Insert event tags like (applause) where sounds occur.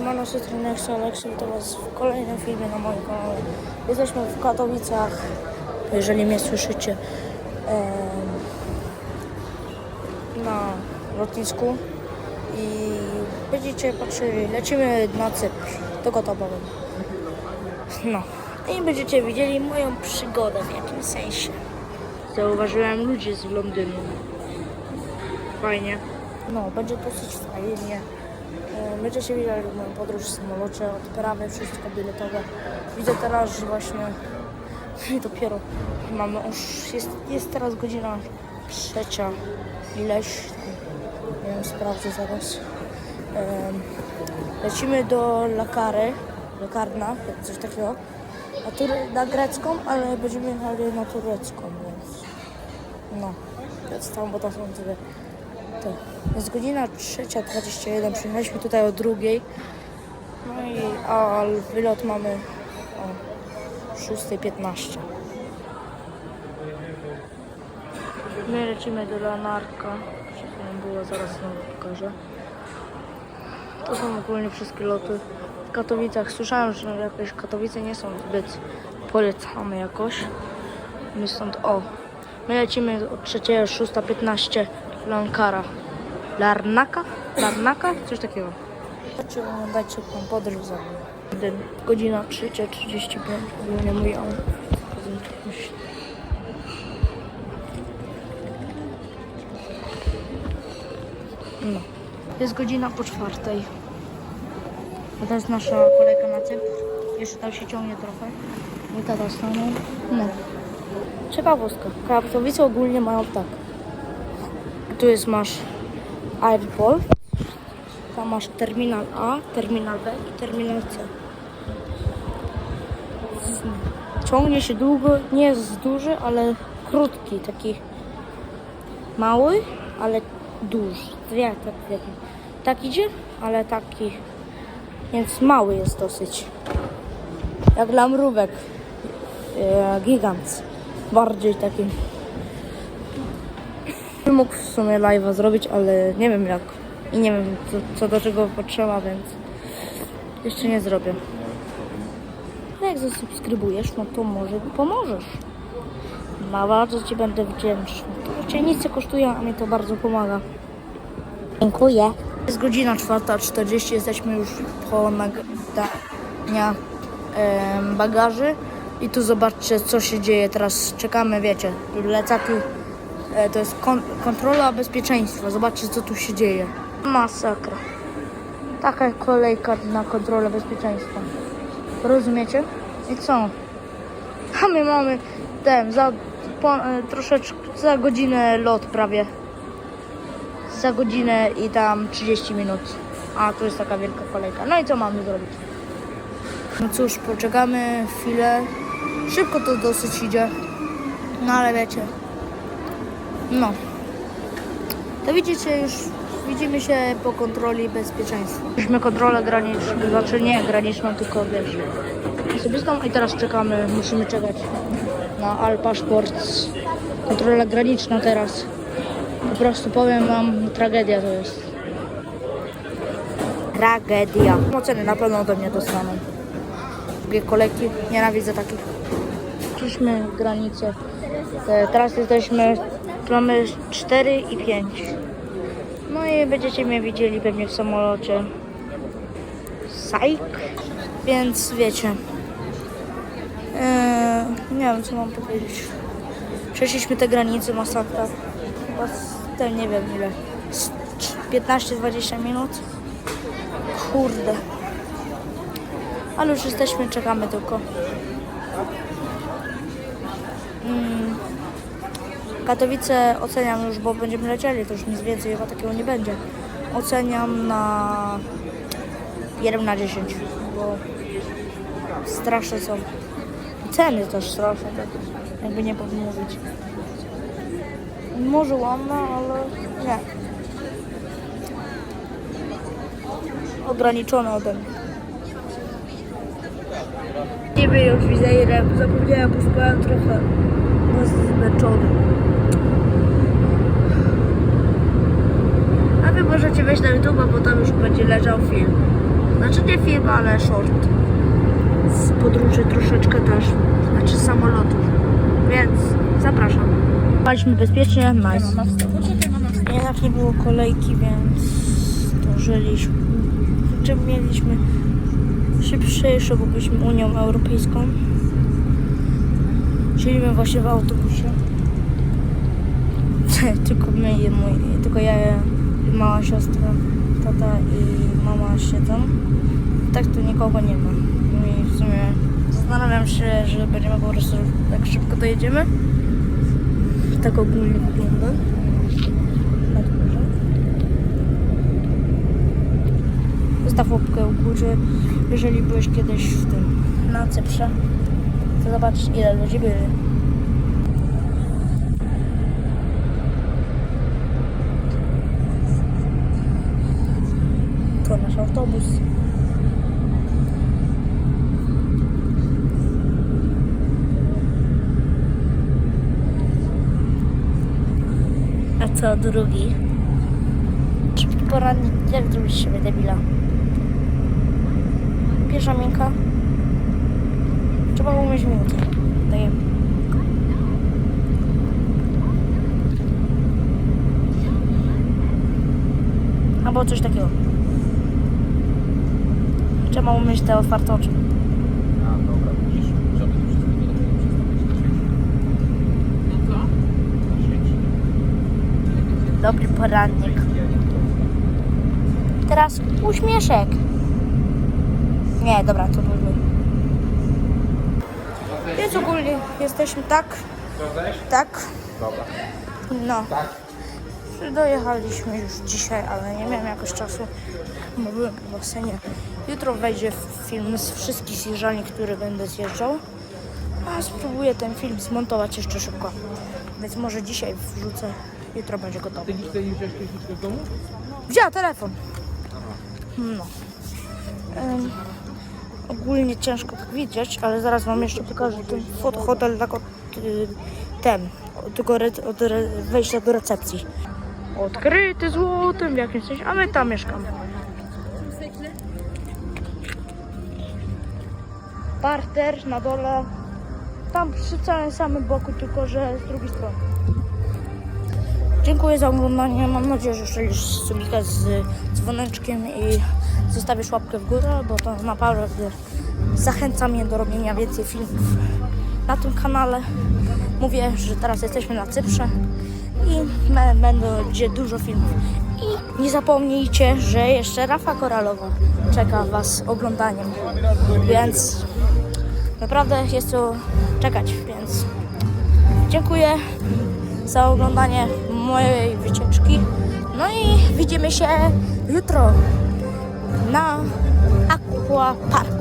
siemano, z tej strony Alexi, to was w kolejnym filmie na moim kanale. Jesteśmy w Katowicach, jeżeli mnie słyszycie, na lotnisku i będziecie patrzyli, lecimy na Cypr, do Gotowowy. No i będziecie widzieli moją przygodę w jakimś sensie. Zauważyłem ludzi z Londynu. Fajnie. No, będzie dosyć fajnie. Będziecie widzieli moją podróż w samolocie, odprawy, wszystko biletowe. Widzę teraz, że właśnie (laughs) dopiero mamy, już jest, jest teraz godzina trzecia ileś, nie wiem, sprawdzę zaraz. Lecimy do Lakary, Lakarna, coś takiego, na, tury, na grecką, ale będziemy jechali na turecką, więc no, więc tam, bo to są tyle. To. Jest godzina 3.21, przyjechaliśmy tutaj o drugiej. No i a wylot mamy o 6.15. My lecimy do Lanarka. Przed było, zaraz znowu pokażę. To są ogólnie wszystkie loty w Katowicach. Słyszałem, że jakieś Katowice nie są zbyt polecane jakoś. My stąd, o, my lecimy od 3.6.15 Lankara. Larnaka? Larnaka? Coś takiego. Chodźcie, oglądajcie tą podróż za mną. Godzina 3.35, ogólnie mój aut. No. Jest godzina po czwartej. A to jest nasza kolejka na Cypr. Jeszcze tam się ciągnie trochę. Mój tata stanął. No. Ciekawostka. Katowice ogólnie mają tak. Tu jest masz Airport. Tam masz terminal A, terminal B i terminal C. Ciągnie się długo, nie jest duży, ale krótki, taki mały, ale duży. Jak tak, tak idzie, ale taki, więc mały jest dosyć. Jak dla mrówek. E, gigant. Bardziej taki. Mógł w sumie live'a zrobić, ale nie wiem jak. I nie wiem co, co do czego potrzeba, więc jeszcze nie zrobię. No jak zasubskrybujesz, no to może mi pomożesz. No bardzo Ci będę wdzięczny. To Cię nic nie kosztuje, a mnie to bardzo pomaga. Dziękuję. Jest godzina 4.40, jesteśmy już po nagrania bagaży. I tu zobaczcie, co się dzieje. Teraz czekamy, wiecie, lecaki. E, to jest kon- kontrola bezpieczeństwa. Zobaczcie, co tu się dzieje. Masakra. Taka kolejka na kontrolę bezpieczeństwa. Rozumiecie? I co? A my mamy ten, za po, e, troszeczkę, za godzinę lot prawie. Za godzinę i tam 30 minut. A tu jest taka wielka kolejka. No i co mamy zrobić? No cóż, poczekamy chwilę. Szybko to dosyć idzie. No ale wiecie. No. To widzicie już, widzimy się po kontroli bezpieczeństwa. Mieliśmy kontrolę graniczną, znaczy nie graniczną, tylko wiesz. Osobistą i teraz czekamy, musimy czekać na Al Paszport. Kontrola graniczna teraz. Po prostu powiem wam, tragedia to jest. Tragedia. Oceny na pewno ode mnie dostaną. Dwie kolejki, nienawidzę takich. Przyszliśmy granicę. E, Teraz jesteśmy, mamy 4 i 5. No i będziecie mnie widzieli pewnie w samolocie. Sajk. Więc wiecie. E, nie wiem co mam powiedzieć. Przeszliśmy te granice masakra. Chyba tym nie wiem ile. z 15-20 minut. Kurde. Ale już jesteśmy, czekamy tylko. Mm. Katowice oceniam już, bo będziemy lecieli, to już nic więcej chyba takiego nie będzie. Oceniam na 1 na 10, bo straszne są. Ceny też straszne, tak jakby nie powinno mówić. Może ładne, ale nie. Ograniczone ode mnie. Niby już widzę zapomniałem, bo spałem trochę no, zmęczony. A wy możecie wejść na YouTube, bo tam już będzie leżał film. Znaczy nie film, ale short. Z podróży troszeczkę też. Znaczy samolotu. Więc zapraszam. Paliśmy bezpiecznie, nice. Jednak nie było kolejki, więc zdążyliśmy. Czy mieliśmy szybsze, bo byliśmy Unią Europejską. Siedzimy właśnie w autobusie. (laughs) tylko my mój, tylko ja, mała siostra, tata i mama siedzą. Tak tu nikogo nie ma. I w sumie zastanawiam się, że będziemy po prostu tak szybko dojedziemy. Tak ogólnie wygląda. Górze. Zostaw łapkę u górze, jeżeli byłeś kiedyś w tym, na Cyprze. To zobacz ile ludzi byli. To nasz autobus. A co drugi? Szybki poradnik, jak zrobić siebie debila? Pierwsza miękka. Trzeba umieć minutę. Daję. Albo coś takiego. Trzeba umieć te otwarte oczy. A, dobra, widzisz, żeby to wszystko do No co? Dobry porannik. Teraz uśmieszek. Nie, dobra, to był. Więc ogólnie jesteśmy tak, tak, Dobra. no. Tak. Dojechaliśmy już dzisiaj, ale nie miałem jakoś czasu, byłem w basenie. Jutro wejdzie film z wszystkich zjeżdżalni, które będę zjeżdżał. A spróbuję ten film zmontować jeszcze szybko. Więc może dzisiaj wrzucę, jutro będzie gotowy. Ty nie wziąłeś techniczkę w domu? Wzięła telefon. No. Em, ogólnie ciężko tak widzieć, ale zaraz wam jeszcze pokażę ten fot- hotel tak od y, ten, re, od wejścia do recepcji. Odkryty złotem w jakimś sensie, a my tam mieszkamy. Parter na dole. Tam przy całym samym boku, tylko że z drugiej strony. Dziękuję za oglądanie. Mam nadzieję, że strzelisz subika z dzwoneczkiem i zostawisz łapkę w górę, bo to naprawdę zachęca mnie do robienia więcej filmów na tym kanale. Mówię, że teraz jesteśmy na Cyprze i będzie dużo filmów. I nie zapomnijcie, że jeszcze Rafa Koralowa czeka Was oglądaniem. Więc naprawdę jest to czekać, więc dziękuję za oglądanie mojej wycieczki. No i widzimy się jutro na Aqua Parku.